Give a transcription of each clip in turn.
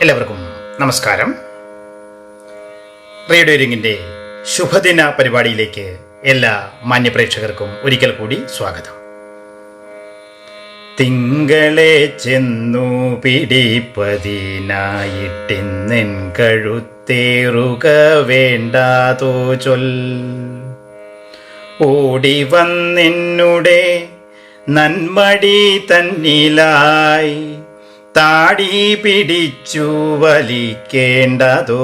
എല്ലാവർക്കും നമസ്കാരം. റേഡിയോ റിംഗിന്റെ ശുഭദിന പരിപാടിയിലേക്ക് എല്ലാ മാന്യപ്രേക്ഷകർക്കും ഒരിക്കൽ കൂടി സ്വാഗതം. തിങ്കളെ ചെന്നു പിടിപ്പതിനായിട്ടിന്നെൻ കഴുത്തേറുക വേണ്ടാതോ ചൊൽ. ഓടി വന്നെന്നുടെ നന്മടി തന്നിലായി താടി പിടിച്ചു വലിക്കേണ്ടതോ?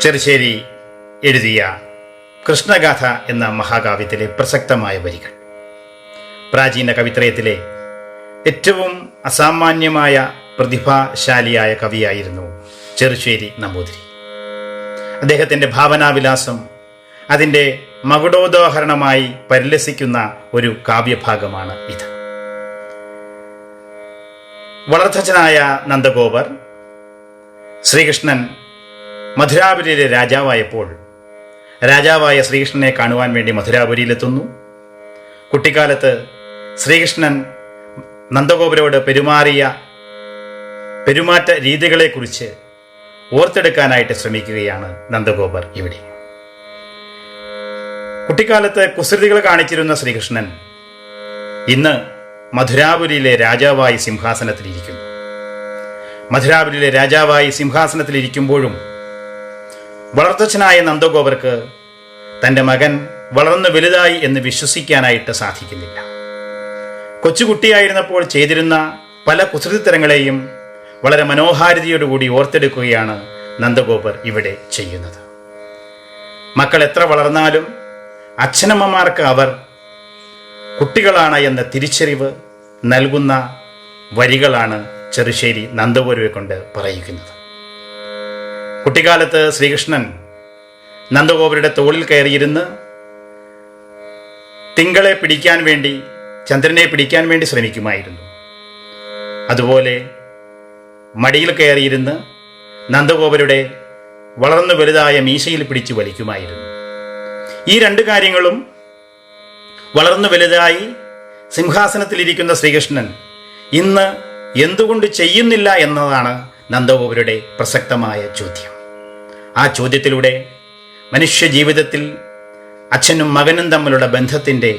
ചെറുശ്ശേരി എഴുതിയ കൃഷ്ണഗാഥ എന്ന മഹാകാവ്യത്തിലെ പ്രസക്തമായ വരികൾ. പ്രാചീന കവിത്രയത്തിലെ ഏറ്റവും അസാമാന്യമായ പ്രതിഭാശാലിയായ കവിയായിരുന്നു ചെറുശ്ശേരി നമ്പൂതിരി. അദ്ദേഹത്തിന്റെ ഭാവനാവിലാസം അതിന്റെ മകുടോദാഹരണമായി പരിലസിക്കുന്ന ഒരു കാവ്യഭാഗമാണ് ഇത്. വളർത്തച്ഛനായ നന്ദഗോപർ ശ്രീകൃഷ്ണൻ മധുരാപുരിയിലെ രാജാവായപ്പോൾ രാജാവായ ശ്രീകൃഷ്ണനെ കാണുവാൻ വേണ്ടി മധുരാപുരിയിലെത്തുന്നു. കുട്ടിക്കാലത്ത് ശ്രീകൃഷ്ണൻ നന്ദഗോപുരോട് പെരുമാറിയ പെരുമാറ്റ രീതികളെക്കുറിച്ച് ഓർത്തെടുക്കാനായിട്ട് ശ്രമിക്കുകയാണ് നന്ദഗോപർ ഇവിടെ. കുട്ടിക്കാലത്ത് കുസൃതികൾ കാണിച്ചിരുന്ന ശ്രീകൃഷ്ണൻ ഇന്ന് മധുരാപുരിയിലെ രാജാവായി സിംഹാസനത്തിലിരിക്കുന്നു. മധുരാപുരിയിലെ രാജാവായി സിംഹാസനത്തിലിരിക്കുമ്പോഴും വളർത്തച്ഛനായ നന്ദഗോപർക്ക് തന്റെ മകൻ വളർന്നു വലുതായി എന്ന് വിശ്വസിക്കാനായിട്ട് സാധിക്കുന്നില്ല. കൊച്ചുകുട്ടിയായിരുന്നപ്പോൾ ചെയ്തിരുന്ന പല കുസൃതിത്തരങ്ങളെയും വളരെ മനോഹാരിതയോടുകൂടി ഓർത്തെടുക്കുകയാണ് നന്ദഗോപർ ഇവിടെ ചെയ്യുന്നത്. മക്കൾ എത്ര വളർന്നാലും അച്ഛനമ്മമാർക്ക് അവർ കുട്ടികളാണ് എന്ന തിരിച്ചറിവ് നൽകുന്ന വരികളാണ് ചെറുശ്ശേരി നന്ദപുരവെ കൊണ്ട് പറയിക്കുന്നത് കുട്ടിക്കാലത്ത് ശ്രീകൃഷ്ണൻ നന്ദഗോപുരയുടെ തോളിൽ കയറിയിരുന്ന് തിങ്കളെ പിടിക്കാൻ വേണ്ടി ചന്ദ്രനെ പിടിക്കാൻ വേണ്ടി ശ്രമിക്കുമായിരുന്നു. അതുപോലെ മടിയിൽ കയറിയിരുന്ന് നന്ദഗോപരുടെ വളർന്നു വലുതായ മീശയിൽ പിടിച്ചു വലിക്കുമായിരുന്നു. ഈ രണ്ട് കാര്യങ്ങളും വളർന്നു വലുതായി സിംഹാസനത്തിലിരിക്കുന്ന ശ്രീകൃഷ്ണൻ ഇന്ന് എന്തുകൊണ്ട് ചെയ്യുന്നില്ല എന്നതാണ് നന്ദഗോപുരുടെ പ്രസക്തമായ ചോദ്യം. ആ ചോദ്യത്തിലൂടെ മനുഷ്യ ജീവിതത്തിൽ അച്ഛനും മകനും തമ്മിലുള്ള ബന്ധത്തിന്റെ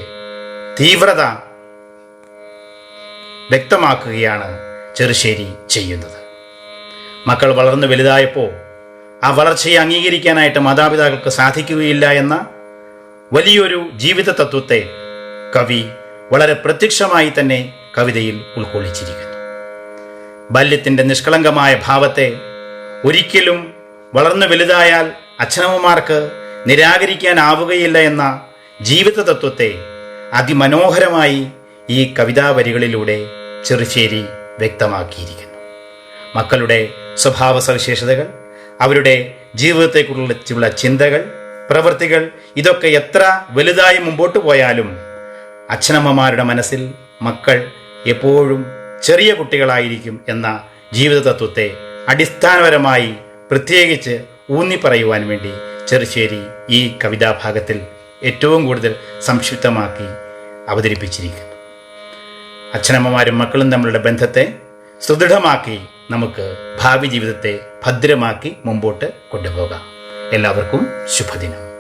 തീവ്രത വ്യക്തമാക്കുകയാണ് ചെറുശ്ശേരി ചെയ്യുന്നത്. മക്കൾ വളർന്നു വലുതായപ്പോൾ ആ വളർച്ചയെ അംഗീകരിക്കാനായിട്ട് മാതാപിതാക്കൾക്ക് സാധിക്കുകയില്ല എന്ന വലിയൊരു ജീവിത തത്വത്തെ കവി വളരെ പ്രത്യക്ഷമായി തന്നെ കവിതയിൽ ഉൾക്കൊള്ളിച്ചിരിക്കുന്നു. ബാല്യത്തിന്റെ നിഷ്കളങ്കമായ ഭാവത്തെ ഒരിക്കലും വളർന്നു വലുതായാൽ അച്ഛനമ്മമാർക്ക് നിരാകരിക്കാനാവുകയില്ല എന്ന ജീവിത തത്വത്തെ അതിമനോഹരമായി ഈ കവിതാ വരികളിലൂടെ ചെറുശ്ശേരി വ്യക്തമാക്കിയിരിക്കുന്നു. മക്കളുടെ സ്വഭാവ സവിശേഷതകൾ അവരുടെ ജീവിതത്തെക്കുറിച്ചുള്ള ചിന്തകൾ പ്രവൃത്തികൾ ഇതൊക്കെ എത്ര വലുതായി മുമ്പോട്ട് പോയാലും അച്ഛനമ്മമാരുടെ മനസ്സിൽ മക്കൾ എപ്പോഴും ചെറിയ കുട്ടികളായിരിക്കും എന്ന ജീവിത തത്വത്തെ അടിസ്ഥാനപരമായി പ്രത്യേകിച്ച് ഊന്നി പറയുവാൻ വേണ്ടി ചെറുശ്ശേരി ഈ കവിതാഭാഗത്തിൽ ഏറ്റവും കൂടുതൽ സംക്ഷിപ്തമാക്കി അവതരിപ്പിച്ചിരിക്കുന്നു. അച്ഛനമ്മമാരും മക്കളും തമ്മിലുള്ള ബന്ധത്തെ സുദൃഢമാക്കി നമുക്ക് ഭാവി ജീവിതത്തെ ഭദ്രമാക്കി മുമ്പോട്ട് കൊണ്ടുപോകാം. എല്ലാവർക്കും ശുഭദിനം.